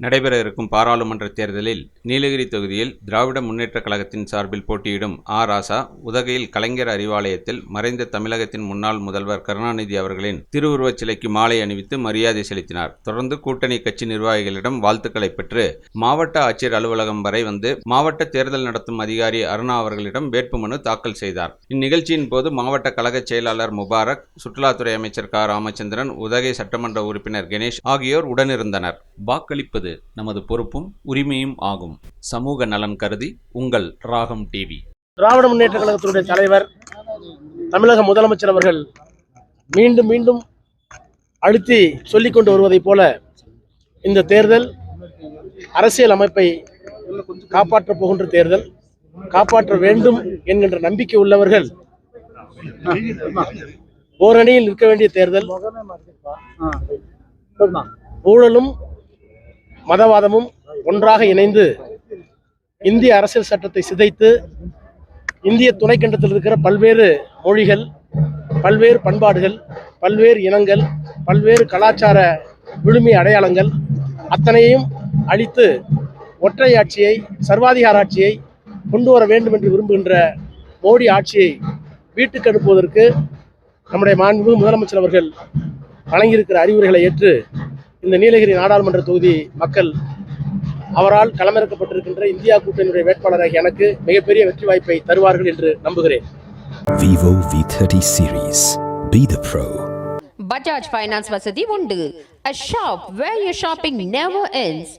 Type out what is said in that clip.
நடைபெற இருக்கும் பாராளுமன்ற தேர்தலில் நீலகிரி தொகுதியில் திராவிட முன்னேற்றக் கழகத்தின் சார்பில் போட்டியிடும் ஆ. ராசா உதகையில் கலைஞர் அறிவாலயத்தில் மறைந்த தமிழகத்தின் முன்னாள் முதல்வர் கருணாநிதி அவர்களின் திருவுருவச் சிலைக்கு மாலை அணிவித்து மரியாதை செலுத்தினார். தொடர்ந்து கூட்டணி கட்சி நிர்வாகிகளிடம் வாழ்த்துக்களை பெற்று மாவட்ட ஆட்சியர் அலுவலகம் வரை வந்து மாவட்ட தேர்தல் நடத்தும் அதிகாரி அருணா அவர்களிடம் வேட்புமனு தாக்கல் செய்தார். இந்நிகழ்ச்சியின் போது மாவட்ட கழக செயலாளர் முபாரக் சுற்றுலாத்துறை அமைச்சர் க. ராமச்சந்திரன் உதகை சட்டமன்ற உறுப்பினர் கணேஷ் ஆகியோர் உடனிருந்தனர். வாக்களிப்பது நமது பொறுப்பும் உரிமையும் ஆகும். சமூக நலன் கருதி உங்கள் ராகம் டிவி. திராவிட முன்னேற்ற கழகத்தினுடைய தலைவர் தமிழக முதலமைச்சர் அவர்கள் மீண்டும் மீண்டும் அழுத்தி சொல்லிக் கொண்டு வருவதைப் போல இந்த தேர்தல் அரசியல் அமைப்பை காப்பாற்றப் போகின்ற தேர்தல் காப்பாற்ற வேண்டும் என்கின்ற நம்பிக்கை உள்ளவர்கள் ஓரணியில் நிற்க வேண்டிய தேர்தல் ஊழலும் மதவாதமும் ஒன்றாக இணைந்து இந்திய அரசியல் சட்டத்தை சிதைத்து இந்திய துணைக்கண்டத்தில் இருக்கிற பல்வேறு மொழிகள் பல்வேறு பண்பாடுகள் பல்வேறு இனங்கள் பல்வேறு கலாச்சார விழுமை அடையாளங்கள் அத்தனையும் அழித்து ஒற்றை ஆட்சியை சர்வாதிகார ஆட்சியை கொண்டு வர வேண்டும் என்று விரும்புகின்ற மோடி ஆட்சியை வீட்டுக்கு அனுப்புவதற்கு நம்முடைய மாண்பு முதலமைச்சர் அவர்கள் வழங்கியிருக்கிற அறிவுரைகளை ஏற்று இந்த நீலகிரி நாடாளுமன்ற தொகுதி மக்கள் அவரால் களமிறக்கப்பட்டிருக்கின்ற இந்தியா கூட்டணியுடைய வேட்பாளராக எனக்கு மிகப்பெரிய வெற்றி வாய்ப்பை தருவார்கள் என்று நம்புகிறேன் Vivo V30 series. Be the pro. Bajaj finance வசதி உண்டு a shop where your shopping never ends